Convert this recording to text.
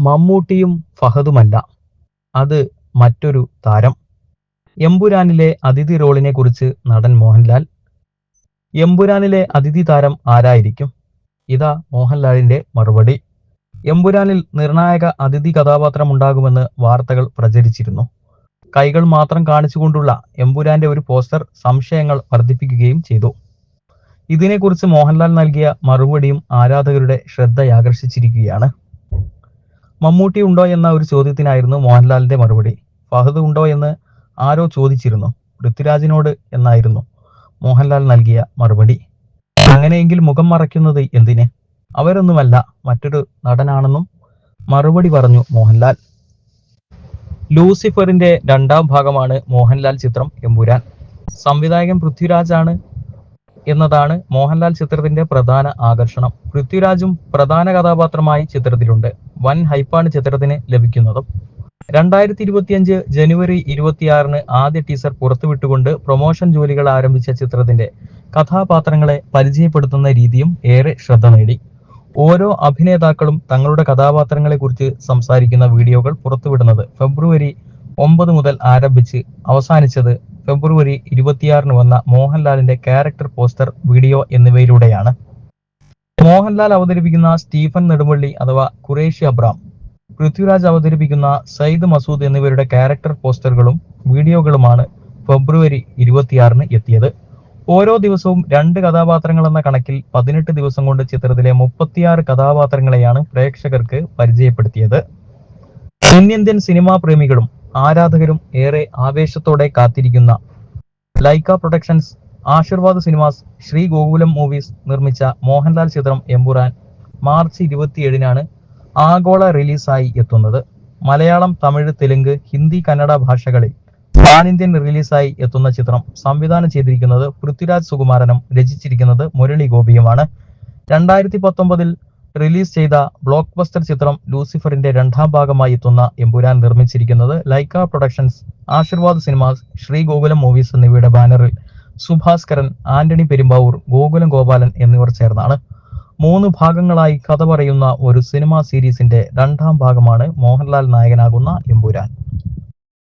മമ്മൂട്ടിയും ഫഹദുമല്ല. അത് മറ്റൊരു താരം. എമ്പുരാനിലെ അതിഥി റോളിനെ കുറിച്ച് നടൻ മോഹൻലാൽ. എമ്പുരാനിലെ അതിഥി താരം ആരായിരിക്കും? ഇതാ മോഹൻലാലിന്റെ മറുപടി. എമ്പുരാനിൽ നിർണായക അതിഥി കഥാപാത്രം ഉണ്ടാകുമെന്ന് വാർത്തകൾ പ്രചരിച്ചിരുന്നു. കൈകൾ മാത്രം കാണിച്ചുകൊണ്ടുള്ള എമ്പുരാന്റെ ഒരു പോസ്റ്റർ സംശയങ്ങൾ വർദ്ധിപ്പിക്കുകയും ചെയ്തു. ഇതിനെക്കുറിച്ച് മോഹൻലാൽ നൽകിയ മറുപടിയും ആരാധകരുടെ ശ്രദ്ധയാകർഷിച്ചിരിക്കുകയാണ്. മമ്മൂട്ടി ഉണ്ടോ എന്ന ഒരു ചോദ്യത്തിനായിരുന്നു മോഹൻലാലിന്റെ മറുപടി. ഫഹദ് ഉണ്ടോ എന്ന് ആരോ ചോദിച്ചിരുന്നു. പൃഥ്വിരാജിനോട് എന്നായിരുന്നു മോഹൻലാൽ നൽകിയ മറുപടി. അങ്ങനെയെങ്കിൽ മുഖം മറയ്ക്കുന്നത് എന്തിന്? അവരൊന്നുമല്ല മറ്റൊരു നടനാണെന്നും മറുപടി പറഞ്ഞു മോഹൻലാൽ. ലൂസിഫറിന്റെ രണ്ടാം ഭാഗമാണ് മോഹൻലാൽ ചിത്രം എമ്പുരാൻ. സംവിധായകൻ പൃഥ്വിരാജാണ് എന്നതാണ് മോഹൻലാൽ ചിത്രത്തിന്റെ പ്രധാന ആകർഷണം. പൃഥ്വിരാജും പ്രധാന കഥാപാത്രമായി ചിത്രത്തിലുണ്ട്. വൻ ഹൈപ്പാണ് ചിത്രത്തിന് ലഭിക്കുന്നതും. രണ്ടായിരത്തി ഇരുപത്തിയഞ്ച് ജനുവരി ഇരുപത്തിയാറിന് ആദ്യ ടീസർ പുറത്തുവിട്ടുകൊണ്ട് പ്രൊമോഷൻ ജോലികൾ ആരംഭിച്ച ചിത്രത്തിന്റെ കഥാപാത്രങ്ങളെ പരിചയപ്പെടുത്തുന്ന രീതിയും ഏറെ ശ്രദ്ധ നേടി. ഓരോ അഭിനേതാക്കളും തങ്ങളുടെ കഥാപാത്രങ്ങളെ കുറിച്ച് സംസാരിക്കുന്ന വീഡിയോകൾ പുറത്തുവിടുന്നത് ഫെബ്രുവരി ഒമ്പത് മുതൽ ആരംഭിച്ച് അവസാനിച്ചത് ഫെബ്രുവരി ഇരുപത്തിയാറിന് വന്ന മോഹൻലാലിന്റെ ക്യാരക്ടർ പോസ്റ്റർ വീഡിയോ എന്നിവയിലൂടെയാണ്. മോഹൻലാൽ അവതരിപ്പിക്കുന്ന സ്റ്റീഫൻ നെടുമ്പള്ളി അഥവാ കുറേഷ്യ അബ്രാം പൃഥ്വിരാജ് അവതരിപ്പിക്കുന്ന സയ്യിദ് മസൂദ് എന്നിവരുടെ ക്യാരക്ടർ പോസ്റ്ററുകളും വീഡിയോകളുമാണ് ഫെബ്രുവരി ഇരുപത്തിയാറിന് എത്തിയത്. ഓരോ ദിവസവും രണ്ട് കഥാപാത്രങ്ങൾ എന്ന കണക്കിൽ പതിനെട്ട് ദിവസം കൊണ്ട് ചിത്രത്തിലെ മുപ്പത്തിയാറ് കഥാപാത്രങ്ങളെയാണ് പ്രേക്ഷകർക്ക് പരിചയപ്പെടുത്തിയത്. ഇന്ത്യൻ സിനിമാ പ്രേമികളും ആരാധകരും ഏറെ ആവേശത്തോടെ കാത്തിരിക്കുന്ന Lyca productions Aashirvad cinemas Sree Gokulam movies നിർമ്മിച്ച മോഹൻലാൽ ചിത്രം എമ്പുരാൻ മാർച്ച് ഇരുപത്തിയേഴിനാണ് ആഗോള റിലീസായി എത്തുന്നത്. മലയാളം തമിഴ് തെലുങ്ക് ഹിന്ദി കന്നഡ ഭാഷകളിൽ പാൻ ഇന്ത്യൻ റിലീസായി എത്തുന്ന ചിത്രം സംവിധാനം ചെയ്തിരിക്കുന്നത് പൃഥ്വിരാജ് സുകുമാരനും രചിച്ചിരിക്കുന്നത് മുരളി ഗോപിയുമാണ്. രണ്ടായിരത്തി പത്തൊമ്പതിൽ റിലീസ് ചെയ്ത ബ്ലോക്ക് ബസ്റ്റർ ചിത്രം ലൂസിഫറിന്റെ രണ്ടാം ഭാഗമായി എത്തുന്ന എമ്പുരാൻ നിർമ്മിച്ചിരിക്കുന്നത് Lyca productions Aashirvad cinemas Sree Gokulam movies എന്നിവയുടെ ബാനറിൽ സുഭാസ്കരൻ ആന്റണി പെരുമ്പാവൂർ ഗോകുലം ഗോപാലൻ എന്നിവർ ചേർന്നാണ്. മൂന്ന് ഭാഗങ്ങളായി കഥ പറയുന്ന ഒരു സിനിമാ സീരീസിന്റെ രണ്ടാം ഭാഗമാണ് മോഹൻലാൽ നായകനാകുന്ന എമ്പുരാൻ.